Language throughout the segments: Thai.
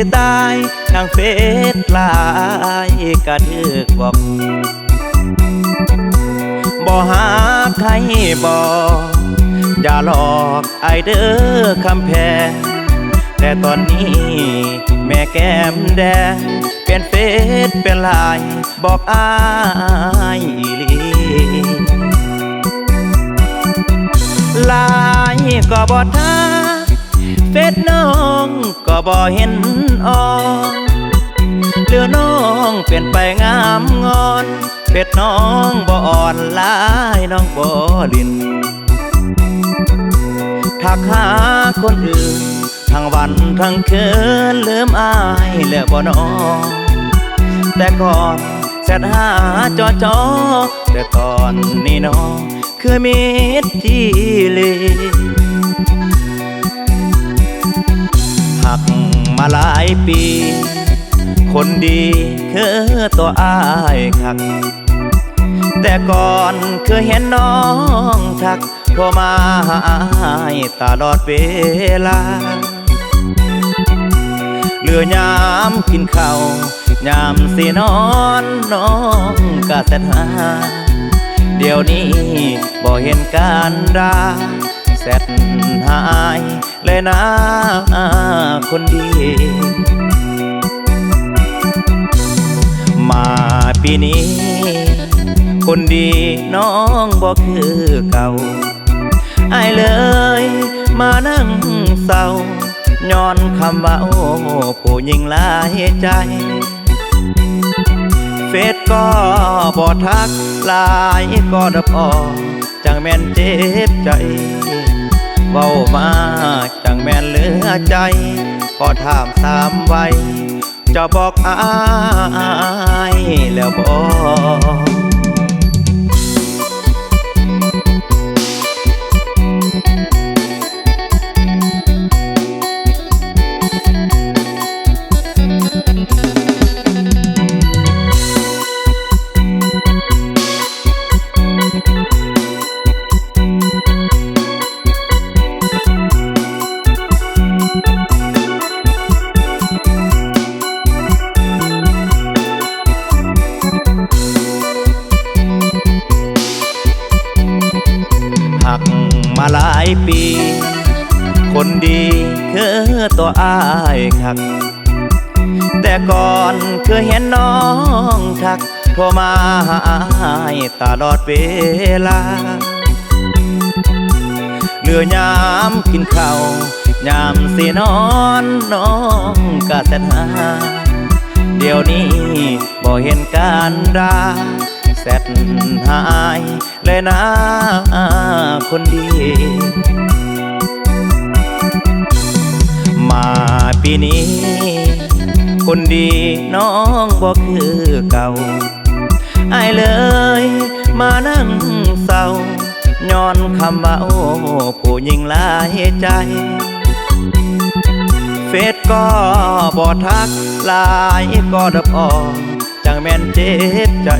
สิตายทางเฟซลายกระทึกบอกบ่หาใครบอกอย่าหลอกไอเด้อคำแพงแต่ตอนนี้แม่แก้มแดง เป็นเฟซเป็นไลายบอกอายอีหลีลายก็บ่ทัก เฟซน้องก็บ่เห็นออกเรือน้องเปลี่ยนไปงามงอนเฟซน้องบ่อ่อนลายน้องบ่ลินทักหาคนอื่น ทั้งวันทั้งคืนลืมอายแล้วบ่นอนแต่ก่อนแชทหาจอจอแต่ตอนนี้น้องคือมิตรที่เล หักมาหลายปี คนดีคือตัวอ้ายคัก แต่ก่อนเคยเห็นน้องทักโทรมาหาอายตลอดเวลา เหลือยามกินข้าวยามสินอนน้องกะเสถหา เดี๋ยวนี้บ่เห็นการดา แสดหายเลยนะคนดี มาปีนี้ คนดีน้องบ่คือเก่าอายเลยมานั่งเศร้าย้อนคำว่าโอ้ผู้หญิงหลายใจ เฟซก็บ่ทักลายก็ดับออกจังแม่นเจ็บใจ เว้ามาจังแม่นเหลือใจก็ถามสามไว้จะบอกอายแล้วบอก ปี คนดีคือตัวอายคัก แต่ก่อนเคยเห็นน้องทักโทรมาหาอายตลอดเวลาเหลือยามกินข้าวยามสินอนน้องกะเสถหาเดี๋ยวนี้บ่เห็นการดา แสดหายเลยนะคนดี มาปีนี้ คนดีน้องบ่คือเก่าอายเลย มานั่งเศร้าย้อนคำว่าโอ้ผู้หญิงหลายใจ เฟซก็บ่ทักลายก็ดับออกจังแม่นเจ็บใจ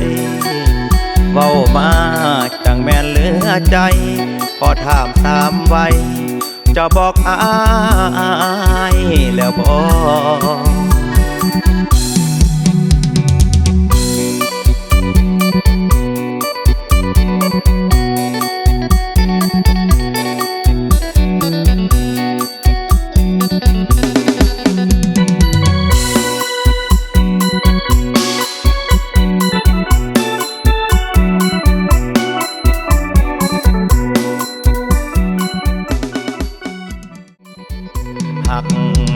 เว้ามาจังแม่นเหลือใจพอถามตามไว้ จะบอกอายแล้วบอก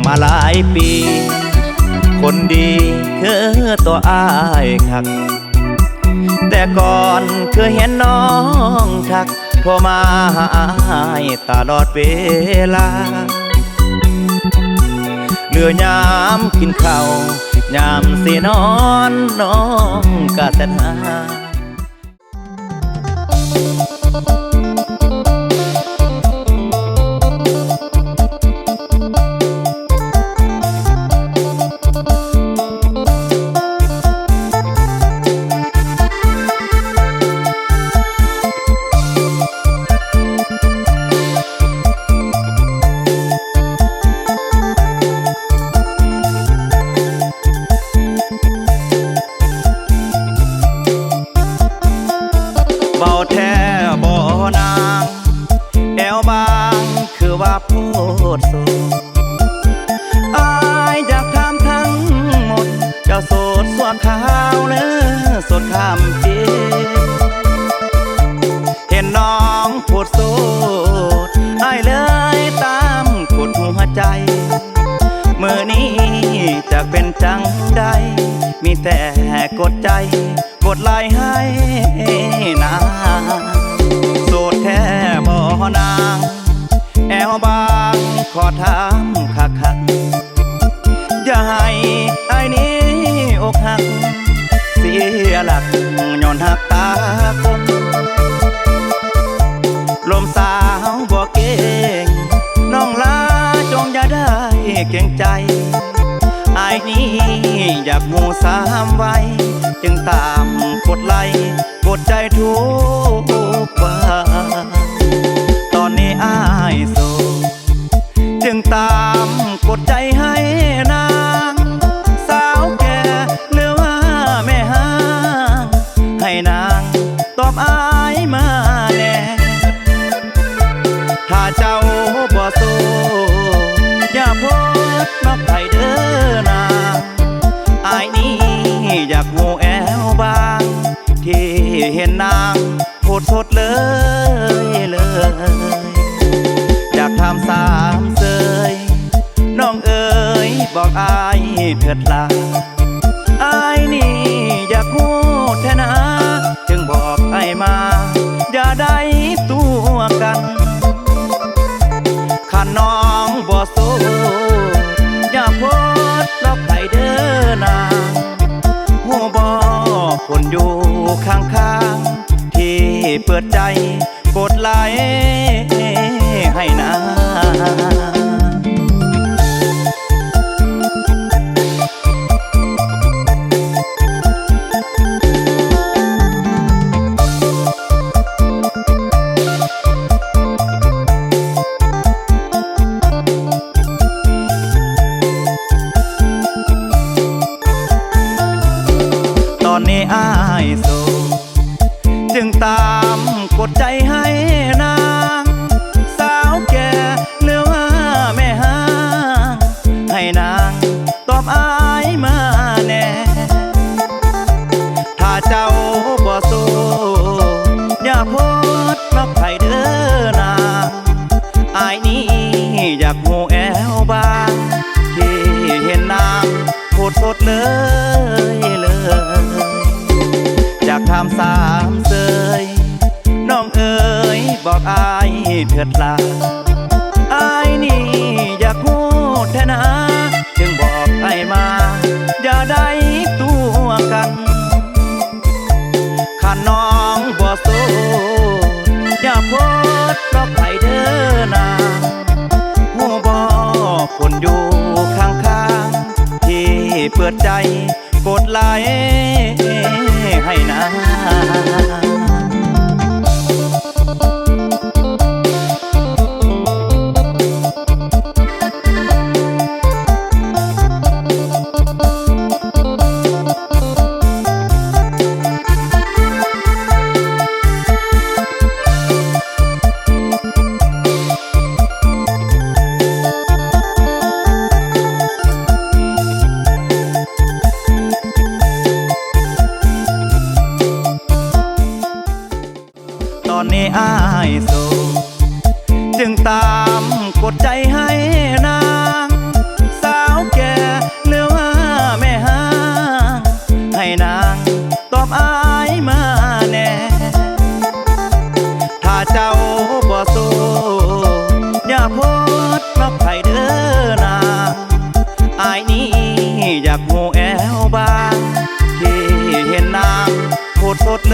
มาหลายปี คนดีคือตัวอ้ายคัก แต่ก่อนเคยเห็นน้องทักโทรมาหาอายตลอดเวลาเหลือยามกินข้าวยามสินอนน้องกะเสถหาเกดใจ กดไลน์ให้นาโสดแท้บ่นางแอวบางขอถามคักคักอย่าให้ไอ้นี้อกหัก เสียหลักย้อนหักตา แบบงูสามไว้ จึงตามกดไลค์กดใจทุก เงืดหลัง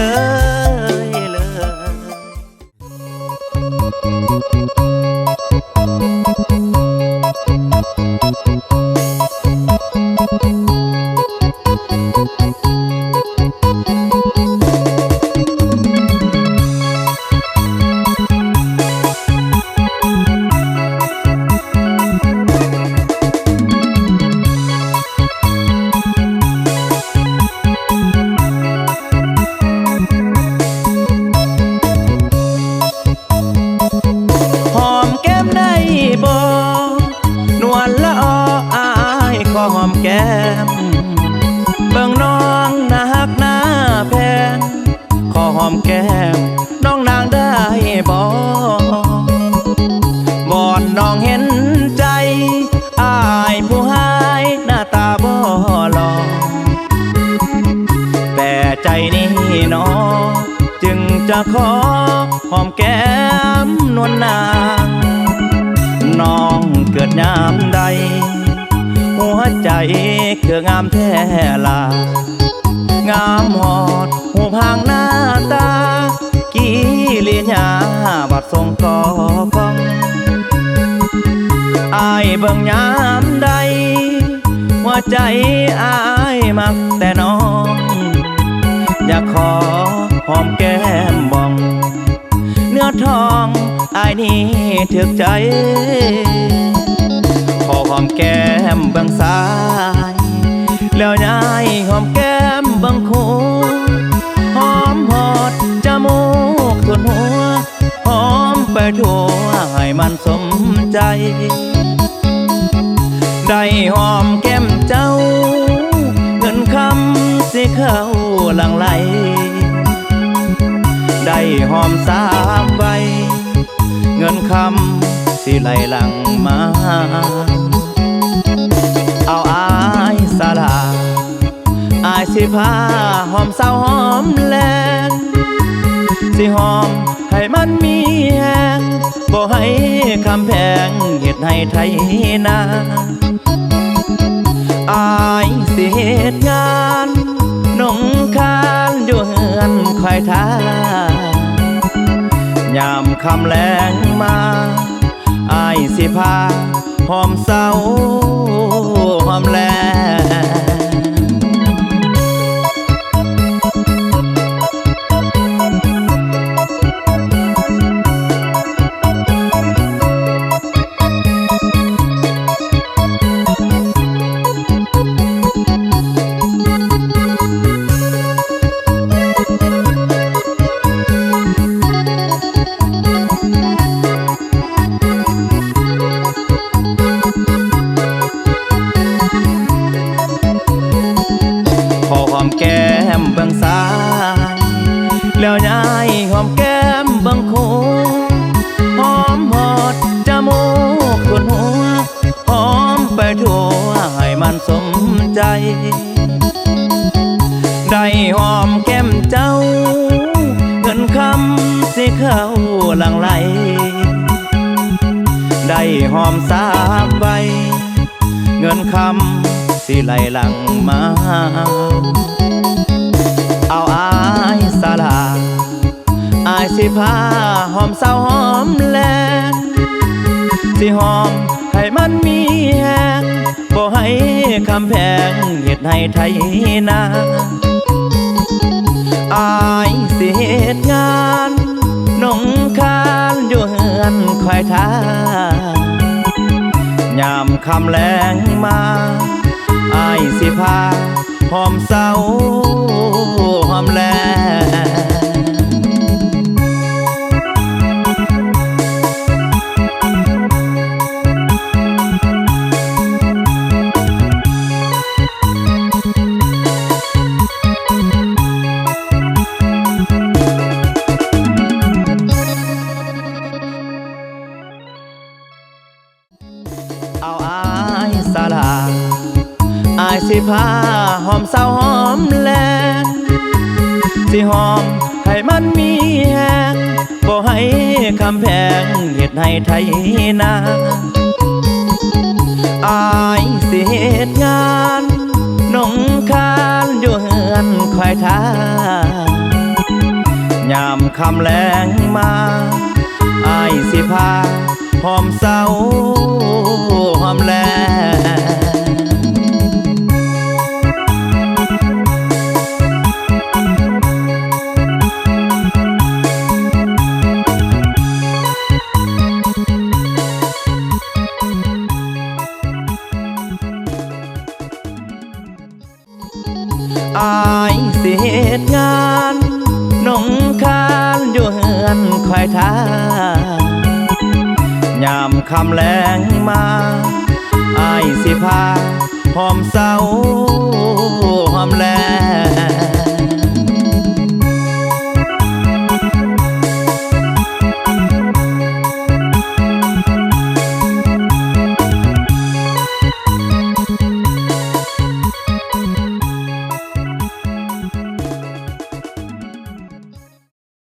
love. ขอหอมแก้มนวลนางน้องเกิดยามใด หัวใจเคืองามแท้ลางามหอดหูพางหน้าตา กีเลียญาบัดทรงกอกองอายเบิ่งยามใด หัวใจอายมักแต่น้อง อยากขอ หอมแก้มบอง เนื้อทองอายนี่ถึกใจ ขอหอมแก้มเบื้องซ้าย แล้วย้ายหอมแก้มเบื้องขวาหอมหอดจมูกส่วนหัว หอมไปทั่วให้มันสมใจ ได้หอม หอมสามใบ เงินคำสิไหลหลังมา เอาอายสาลาอายสิพาหอมเศร้าหอมแลงสิหอมให้มันมีแหงบ่ให้คำแพงเฮ็ดให้ไทยนา คำแรงมาอายสิพาหอมเศร้า หอมแก้มเจ้า เงินคำสิเข้าหลังไหล ได้หอมสามใบ เงินคำสิไหลหลังมา เอาอายสาลาอายสิพาหอมเศร้าหอมแลงสิหอมให้มันมีแหงบ่ให้คำแพงเฮ็ดให้ไทยนา อายสิเหตุงานหนงคานอยู่เฮือนคอยท่ายามคำแรงมาอายสิพาหอมเศร้าหอมแลง อายสิพาหอมเศร้าหอมแลงสิหอมให้มันมีแหงบ่ให้คำแพงเฮ็ดให้ไทยนาอายสิเหตุงานนงคานอยู่เฮือนคอยท่ายามคำแรงมาอายสิพาหอมเศร้าหอมแลงายทายามคำแรงมาอายสิพาหอมเศร้าหอมแลง